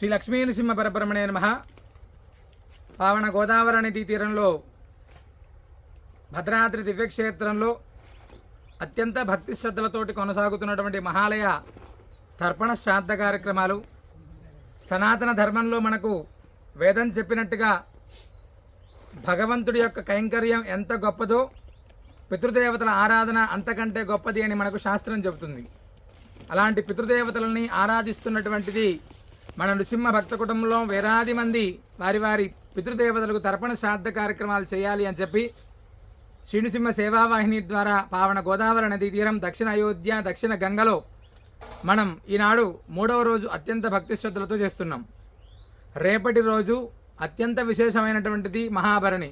శ్రీ లక్ష్మీ నృసింహ పరబ్రహ్మణే నమ. పావన గోదావరి నదీ తీరంలో భద్రాద్రి దివ్యక్షేత్రంలో అత్యంత భక్తి శ్రద్ధలతోటి కొనసాగుతున్నటువంటి మహాలయ తర్పణ శ్రాద్ధ కార్యక్రమాలు. సనాతన ధర్మంలో మనకు వేదం చెప్పినట్టుగా భగవంతుడి యొక్క కైంకర్యం ఎంత గొప్పదో పితృదేవతల ఆరాధన అంతకంటే గొప్పది అని మనకు శాస్త్రం చెబుతుంది. అలాంటి పితృదేవతలని ఆరాధిస్తున్నటువంటిది మన నృసింహ భక్త కుటుంబంలో వేలాది మంది వారి వారి పితృదేవతలకు తర్పణ శ్రాద్ధ కార్యక్రమాలు చేయాలి అని చెప్పి శ్రీనృసింహ సేవావాహిని ద్వారా పావన గోదావరి నదీ తీరం దక్షిణ అయోధ్య దక్షిణ గంగలో మనం ఈనాడు మూడవ రోజు అత్యంత భక్తి శ్రద్ధలతో చేస్తున్నాం. రేపటి రోజు అత్యంత విశేషమైనటువంటిది మహాభరణి.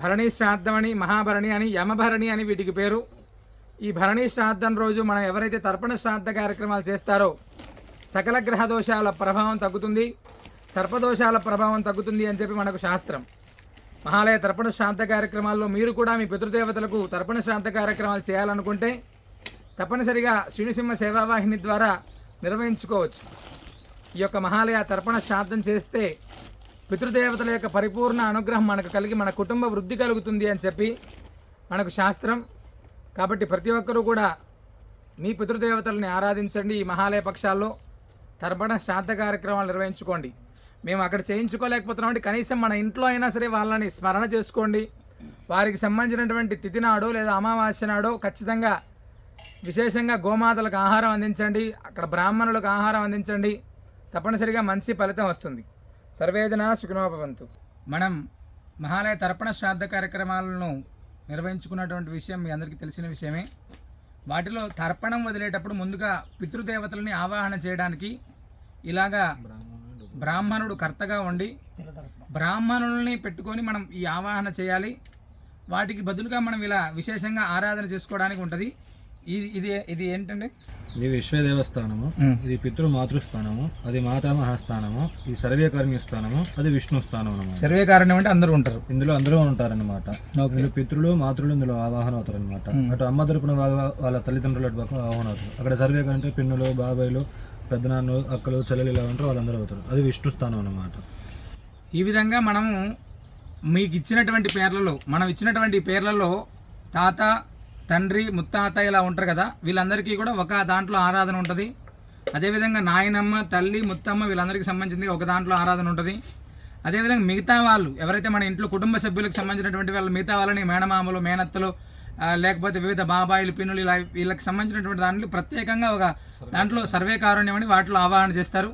భరణి శ్రాద్ధం అని మహాభరణి అని యమభరణి అని వీటికి పేరు. ఈ భరణి శ్రాద్ధం రోజు మనం ఎవరైతే తర్పణ శ్రాద్ధ కార్యక్రమాలు చేస్తారో సకల గ్రహ దోషాల ప్రభావం తగ్గుతుంది సర్పదోషాల ప్రభావం తగ్గుతుంది అని చెప్పి మనకు శాస్త్రం. మహాలయ తర్పణ శాంత కార్యక్రమాల్లో మీరు కూడా మీ పితృదేవతలకు తర్పణ శాంత కార్యక్రమాలు చేయాలనుకుంటే తప్పనిసరిగా శ్రీనిసింహ సేవావాహిని ద్వారా నిర్వహించుకోవచ్చు. ఈ యొక్క మహాలయ తర్పణ శాంతం చేస్తే పితృదేవతల యొక్క పరిపూర్ణ అనుగ్రహం మనకు కలిగి మన కుటుంబ వృద్ధి కలుగుతుంది అని చెప్పి మనకు శాస్త్రం. కాబట్టి ప్రతి ఒక్కరూ కూడా మీ పితృదేవతల్ని ఆరాధించండి ఈ మహాలయ పక్షాల్లో. తర్పణ శ్రాద్ధ కార్యక్రమాలు నిర్వహించుకోండి. మేము అక్కడ చేయించుకోలేకపోతున్నామండి. కనీసం మన ఇంట్లో అయినా సరే వాళ్ళని స్మరణ చేసుకోండి. వారికి సంబంధించినటువంటి తిథి నాడు లేదా అమావాస్య నాడో ఖచ్చితంగా విశేషంగా గోమాతలకు ఆహారం అందించండి. అక్కడ బ్రాహ్మణులకు ఆహారం అందించండి. తప్పనిసరిగా మంచి ఫలితం వస్తుంది. సర్వేదన సుఖనోపవంతు. మనం మహాలయ తర్పణ శ్రాద్ధ కార్యక్రమాలను నిర్వహించుకున్నటువంటి విషయం మీ అందరికీ తెలిసిన విషయమే. వాటిలో తర్పణం వదిలేటప్పుడు ముందుగా పితృదేవతలని ఆవాహన చేయడానికి ఇలాగా బ్రాహ్మణుడు. కర్తగా ఉండి బ్రాహ్మణుల్ని పెట్టుకొని మనం ఈ ఆవాహన చేయాలి. వాటికి బదులుగా మనం ఇలా విశేషంగా ఆరాధన చేసుకోవడానికి ఉంటుంది. ఇది ఇది ఇది ఏంటండి? ఇది విశ్వదేవస్థానము. ఇది పితృ మాతృస్థానము అది మాతామహ స్థానము ఇది సర్వేకర్మ్య స్థానము అది విష్ణు స్థానం అన్నమాట. సర్వే కారణం అంటే అందరూ ఉంటారు. ఇందులో అందరూ ఉంటారన్నమాట. ఓకే. ఇందులో పితృలు మాతృలు ఇందులో ఆవాహన అవుతారు అనమాట అటు అమ్మ తరపున వాళ్ళ తల్లిదండ్రుల అటు పక్క ఆవాహన అవుతారు. అక్కడ సర్వే అంటే పిన్నులు బాబాయిలు పెద్దనాన్న అక్కలు చెల్లెలు ఇలా ఉంటారు వాళ్ళందరూ అవుతారు. అది విష్ణు స్థానం అన్నమాట. ఈ విధంగా మనము మీకు ఇచ్చినటువంటి పేర్లలో మనం ఇచ్చినటువంటి పేర్లలో తాత తండ్రి ముత్తాత ఇలా ఉంటారు కదా వీళ్ళందరికీ కూడా ఒక దాంట్లో ఆరాధన ఉంటుంది. అదేవిధంగా నాయనమ్మ తల్లి ముత్తమ్మ వీళ్ళందరికీ సంబంధించింది ఒక దాంట్లో ఆరాధన ఉంటుంది. అదేవిధంగా మిగతా వాళ్ళు ఎవరైతే మన ఇంట్లో కుటుంబ సభ్యులకు సంబంధించినటువంటి వాళ్ళు మిగతా వాళ్ళని మేనమామలు మేనత్తలు లేకపోతే వివిధ బాబాయిలు పిన్నులు ఇలా వీళ్ళకి సంబంధించినటువంటి దాంట్లో ప్రత్యేకంగా ఒక దాంట్లో సర్వే కారుణ్యం అని వాటిలో ఆవాహన చేస్తారు.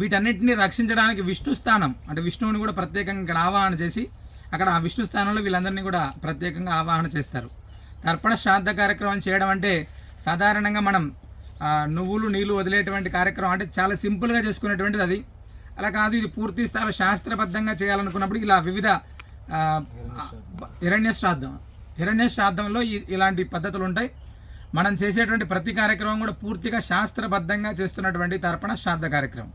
వీటన్నిటిని రక్షించడానికి విష్ణు స్థానం అంటే విష్ణువుని కూడా ప్రత్యేకంగా ఇక్కడ ఆవాహన చేసి అక్కడ ఆ విష్ణు స్థానంలో వీళ్ళందరినీ కూడా ప్రత్యేకంగా ఆవాహన చేస్తారు. తర్పణ శ్రాద్ధ కార్యక్రమం చేయడం అంటే సాధారణంగా మనం నువ్వులు నీళ్ళు వదిలేటువంటి కార్యక్రమం అంటే చాలా సింపుల్గా చేసుకునేటువంటిది అది. అలా కాదు ఇది పూర్తి స్థాయిలో శాస్త్రబద్ధంగా చేయాలనుకున్నప్పుడు ఇలా వివిధ హిరణ్య శ్రాద్ధం. హిరణ్య శ్రాద్ధంలో ఇలాంటి పద్ధతులు ఉంటాయి. మనం చేసేటువంటి ప్రతి కార్యక్రమం కూడా పూర్తిగా శాస్త్రబద్ధంగా చేస్తున్నటువంటి తర్పణ శ్రాద్ధ కార్యక్రమం.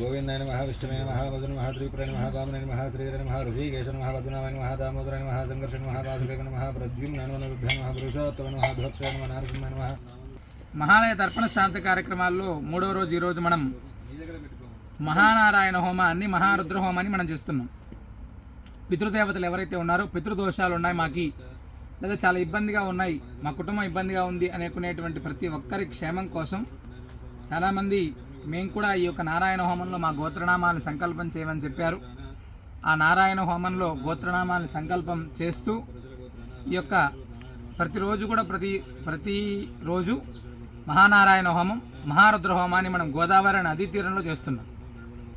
గోవిందాయ నమ విష్ణువే నమ వదున మహా త్రిపురాయ నమ వామన నమ శ్రీధర నమ ఋషికేశ నమ పద్మనాభ నమ దామోదర నమ సంఘర్ష నమ వాసుదేవ నమ ప్రద్యుమ్న నమ బుద్ధ నమ పురుషోత్తమ నమ భోక్ష నమ నారసింహ నమ. మహాలయ తర్పణ శ్రాద్ధ కార్యక్రమాల్లో మూడవ రోజు ఈరోజు మనం మహానారాయణ హోమాన్ని మహారుద్ర హోమాన్ని మనం చేస్తున్నాం. పితృదేవతలు ఎవరైతే ఉన్నారో పితృదోషాలు ఉన్నాయి మాకి. లేదా చాలా ఇబ్బందిగా ఉన్నాయి. మా కుటుంబం ఇబ్బందిగా ఉంది అనుకునేటువంటి ప్రతి ఒక్కరి క్షేమం కోసం చాలామంది మేము కూడా ఈ యొక్క నారాయణ హోమంలో మా గోత్రనామాలను సంకల్పం చేయమని చెప్పారు. ఆ నారాయణ హోమంలో గోత్రనామాలను సంకల్పం చేస్తూ ఈ యొక్క ప్రతిరోజు కూడా ప్రతి ప్రతి రోజు మహానారాయణ హోమం మహారుద్ర హోమాన్ని మనం గోదావరి నదీ తీరంలో చేస్తున్నాం.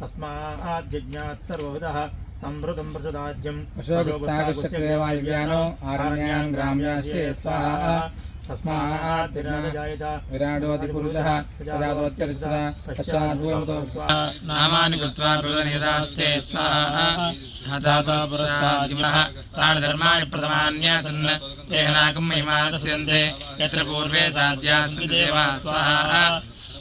तस्माज्ञात् सर्वविधः संवृतं प्रसदाज्यम् अशोकस्ताकश्चक्रेवायुव्यानो आरण्यान् ग्राम्याश्चे स्वाहा నామాని కృత్వా ప్రదనియదాస్తే ప్రాణధర్మాణి ప్రథమాన్యాసన్. దేహనాకం మహిమానస్యంతే. ఎత్ర పూర్వే సాధ్యాస్యంతి దేవా స్వాహ.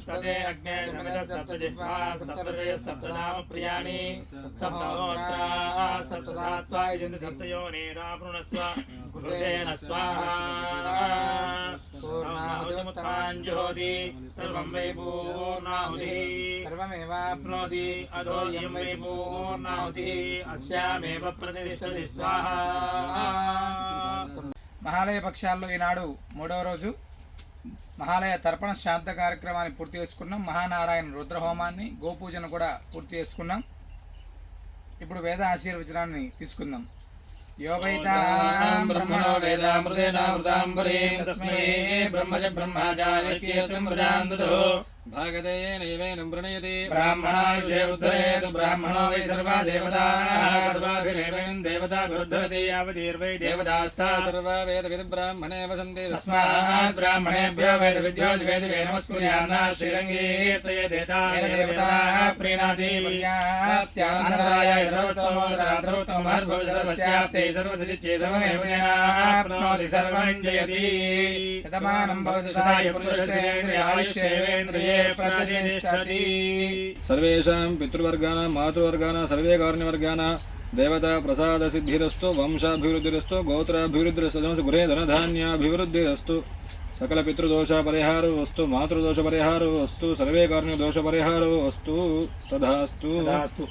सप्तदे अग्ने जगदः सप्तजिह्वा सप्तदे सप्तनाम प्रियाणि सप्तहोत्रा सप्तधात्वा यजन्ति सप्तयोनिरावृणस्व कृतेन स्वाहा पूर्णाहुतिमुत्ताञ्जुहोति सर्वं वै पूर्णाहुतिः सर्वमेवाप्नोति अधो यं वै पूर्णाहुतिः अस्यामेव प्रतिष्ठति स्वाहा మహాలయ పక్షాల్లో ఈనాడు మూడవ రోజు మహాలయ తర్పణ శాంత కార్యక్రమాన్ని పూర్తి చేసుకున్నాం. మహానారాయణ రుద్రహోమాన్ని గోపూజను కూడా పూర్తి చేసుకున్నాం. ఇప్పుడు వేద ఆశీర్వచనాన్ని తీసుకుందాం. యోగైతాం బ్రహ్మణో వేదామృతేనామృతాంబరీం తస్మై బ్రహ్మజ బ్రహ్మచార్య కీర్తిం భాగదేయేనైవేనం ప్రణయతి బ్రాహ్మణాయుషేరుద్ధరేత్ బ్రాహ్మణో వై సర్వా దేవతానాః సర్వాభిరేవేణం దేవతా విరుద్ధరతి యావదీర్వై దేవతాస్థా సర్వా వేదవిద్ బ్రాహ్మణే వసంతి తస్మాత్ బ్రాహ్మణేభ్యో వేదవిద్యోద్వేదివే నమస్కుర్యాన్నా శ్రీరంగీర్తయ దేతాయ దేవతాः ప్రీణాతి మల్యాప్త్యానరాయ సర్వస్తమోదరాధృతమర్భవసర్వస్యాప్తే సర్వసిదిత్యే సర్వమేవ జనాప్నోతి సర్వం प्रतिष्ठति सर्वेषां पितृवर्गाणां मातृवर्गाणां सर्वे कारुण्यवर्गाणां देवता प्रसादसिद्धिरस्तु वंशाभिवृद्धिरस्तु गोत्राभिवृद्धिरस्तु गृहे धनधान्याभिवृद्धिरस्तु सकलपितृदोषपरिहारो अस्तु मातृदोषपरिहारो अस्तु सर्वे कारुण्यदोषपरिहारो अस्तु तथास्तु तदास्तु